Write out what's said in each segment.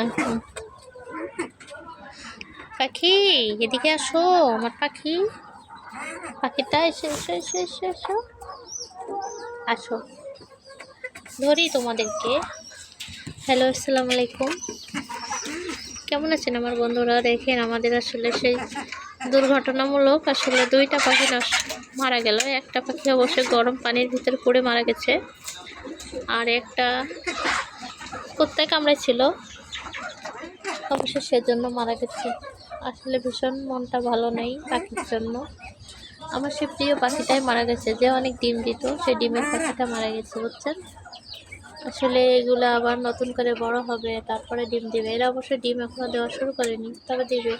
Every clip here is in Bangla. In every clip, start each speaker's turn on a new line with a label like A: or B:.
A: আচ্ছা। পাখি, এদিকে আসো, আমার পাখি। পাখিটা, এসে, এসো এসো এসো এসো। আসো। ধরি তোমাদেরকে। হ্যালো, আসসালামু আলাইকুম। কেমন আছেন আমার বন্ধুরা? দেখেন, আমাদের আসলে সেই দুর্ঘটনামূলক আসলে দুইটা পাখি মারা গেল। একটা পাখি অবশ্যই গরম পানির ভিতরে পড়ে মারা গেছে। আর একটা কোথায় কামড়েছিল অবশ্য সেজন্য মারা গেছে। আসলে ভীষণ মনটা ভালো নেই পাখির জন্য। আমার সে প্রিয় পাখিটাই মারা গেছে। যে অনেক ডিম দিত, সে ডিমের পাখিটা মারা গেছে, বুঝছেন? আসলে এগুলো আবার নতুন করে বড় হবে, তারপরে ডিম দিবে। এরা অবশ্যই ডিম এখনও দেওয়া শুরু করেনি, তবে দিবে।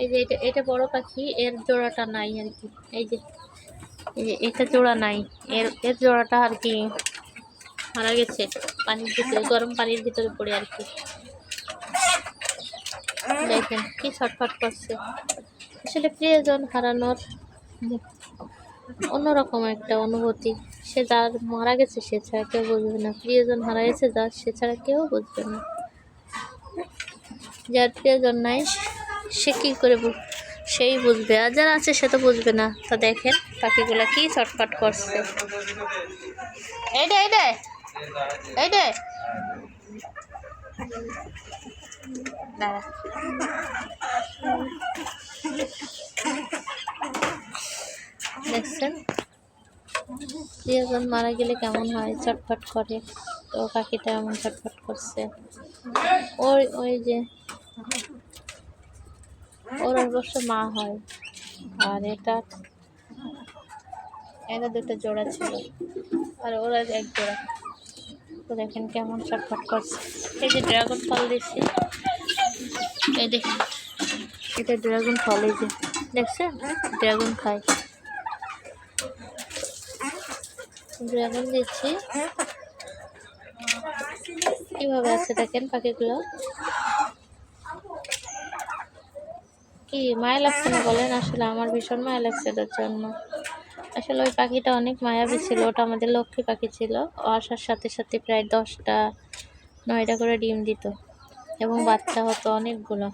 A: এই যে এটা এটা বড় পাখি, এর জোড়াটা নাই আর কি। এই যে এই যে, এটা জোড়া নাই। এর এর জোড়াটা আর কি মারা গেছে। পানির ভিতরে, গরম পানির ভিতরে পড়ে আর কি। দেখেন, কি ছটফট করছে। আসলে প্রিয়জন হারানোর অন্যরকম একটা অনুভূতি। সে যার মারা গেছে, সে ছাড়া কেউ বুঝবে না। প্রিয়জন হারা গেছে যার, সে ছাড়া কেউ বুঝবে না। যার প্রিয়জন নাই সে কী করে সেই বুঝবে, আর যারা আছে সে তো বুঝবে না। তো দেখেন পাখিগুলা কি ছটফট করছে। দাঁড়া। দেখছেন? প্রিয়জন মারা গেলে কেমন হয়? ছটফট করে। তো পাখিটা এমন ছটফট করছে। ওই ওই যে ওর অবশ্য মা হয়। আর এটা এটা দুটো জোড়া ছিল। আর ওরা এক জোড়া। তো দেখেন কেমন ছটফট করছে। এই যে ড্রাগন ফল দিচ্ছি এই দেখেন এটা ড্রাগন ফল, এই যে। দেখছেন? ড্রাগন খায় ড্রাগন দিচ্ছি। কীভাবে আছে দেখেন পাখিগুলো? কি মায়া লাগছে না বলেন? আসলে আমার ভীষণ মায়া লাগছে ওদের জন্য। আসলে ওই পাখিটা অনেক মায়াবী ছিল, ওটা আমাদের লক্ষ্মী পাখি ছিল। ও আসার সাথে সাথে প্রায় দশটা, নয়টা করে ডিম দিত এবং বাচ্চা হতো অনেকগুলো।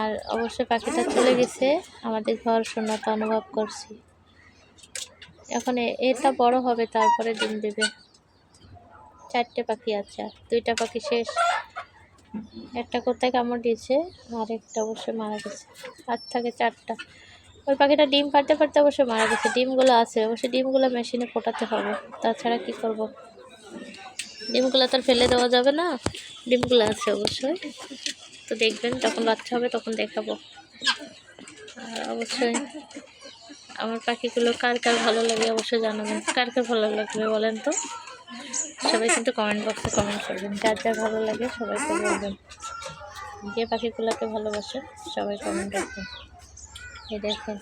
A: আর অবশ্যই পাখিটা চলে গেছে, আমাদের ঘর শূন্যতা অনুভব করছি। এখন এটা বড় হবে, তারপরে ডিম দেবে। চারটে পাখি আছে দুইটা পাখি শেষ। একটা কোথায় কামড় দিয়েছে, আর একটা অবশ্যই মারা গেছে। আর থাকে চারটা। ওই পাখিটা ডিম পারতে পারতে অবশ্যই মারা গেছে। ডিমগুলো আছে, অবশ্যই ডিমগুলো মেশিনে ফোটাতে হবে। তাছাড়া কি করব? ডিমগুলো তো ফেলে দেওয়া যাবে না। ডিমগুলো আছে অবশ্যই। তো দেখবেন যখন বাচ্চা হবে তখন দেখাবো। আর অবশ্যই আমার পাখিগুলো কার কার ভালো লাগে অবশ্যই জানাবেন। কার কার ভালো লাগবে বলেন তো? সবাই কিন্তু কমেন্ট বক্সে কমেন্ট করবেন। যার যা ভালো লাগে সবাইকে বলবেন। যে পাখিগুলোকে ভালোবাসে, সবাই কমেন্ট রাখবেন এই দেখেন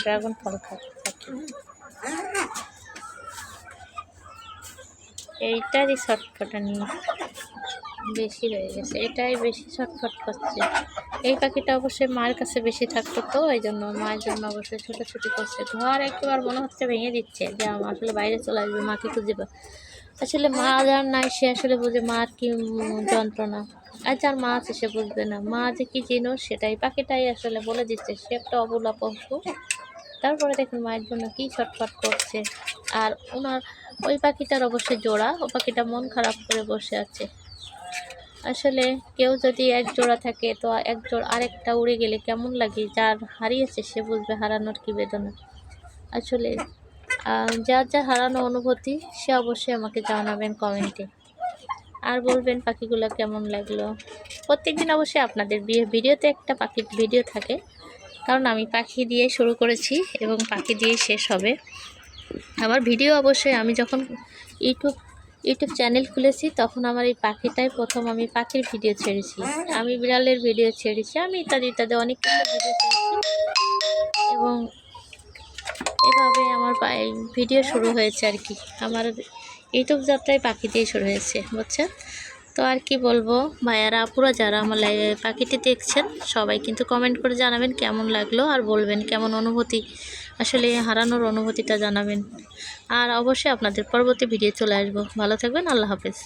A: ড্রাগন ফল খাচ্ছে। এইটারই ছটফটা নিয়ে বেশি হয়ে গেছে। এটাই বেশি ছটফট করছে। এই পাখিটা অবশ্যই মায়ের কাছে বেশি থাকতো তো, এই জন্য মায়ের জন্য অবশ্যই ছোটাছুটি করছে। ঘর একবার মনে হচ্ছে ভেঙে দিচ্ছে যে আসলে বাইরে চলে আসবে, মাকে খুঁজে আসলে মা যার নাই সে আসলে বুঝে মার কি যন্ত্রণা। আর যার মা আছে, সে বুঝবে না। মা যে কি জিনিস, সেটাই। পাখিটাই আসলে বলে দিচ্ছে, সে একটা অবলা পশু। তারপরে দেখুন, মায়ের জন্য কি ছটফট করছে। আর ওনার, ওই পাখিটার অবশ্যই জোড়া। ও পাখিটা মন খারাপ করে বসে আছে। আসলে কেউ যদি এক জোড়া থাকে, তো এক জোড়া আরেকটা উড়ে গেলে কেমন লাগে? যার হারিয়েছে, সে বুঝবে হারানোর কি বেদনা। আসলে যার যা হারানো অনুভূতি, সে অবশ্যই আমাকে জানাবেন কমেন্টে। আর বলবেন পাখিগুলো কেমন লাগল। প্রত্যেকদিন অবশ্যই আপনাদের ভিডিওতে একটা পাখির ভিডিও থাকে। কারণ আমি পাখি দিয়ে শুরু করেছি এবং পাখি দিয়ে শেষ হবে। আমার ভিডিও অবশ্যই আমি যখন ইউটিউব ইউটিউব চ্যানেল খুলেছি, তখন আমার এই পাখিটাই প্রথম আমি পাখির ভিডিও ছেড়েছি। আমি বিড়ালের ভিডিও ছেড়েছি, আমি ইত্যাদি ইত্যাদি অনেক কিছু ভিডিও ছেড়েছি। এবং এভাবে আমার ভিডিও শুরু হয়েছে আর কি। আমার ইউটিউব যাত্রায় পাখি দিয়ে শুরু হয়েছে, বুঝছেন? তো আর কি বলব ভাইয়ারা আপুরা যারা আমার পাখিটি দেখছেন, সবাই কিন্তু কমেন্ট করে জানাবেন কেমন লাগল আর বলবেন কেমন অনুভূতি। আসলে হারানোর অনুভূতিটা জানাবেন। আর অবশ্যই আপনাদের পরবর্তী ভিডিও চলে আসব। ভালো থাকবেন, আল্লাহ হাফেজ।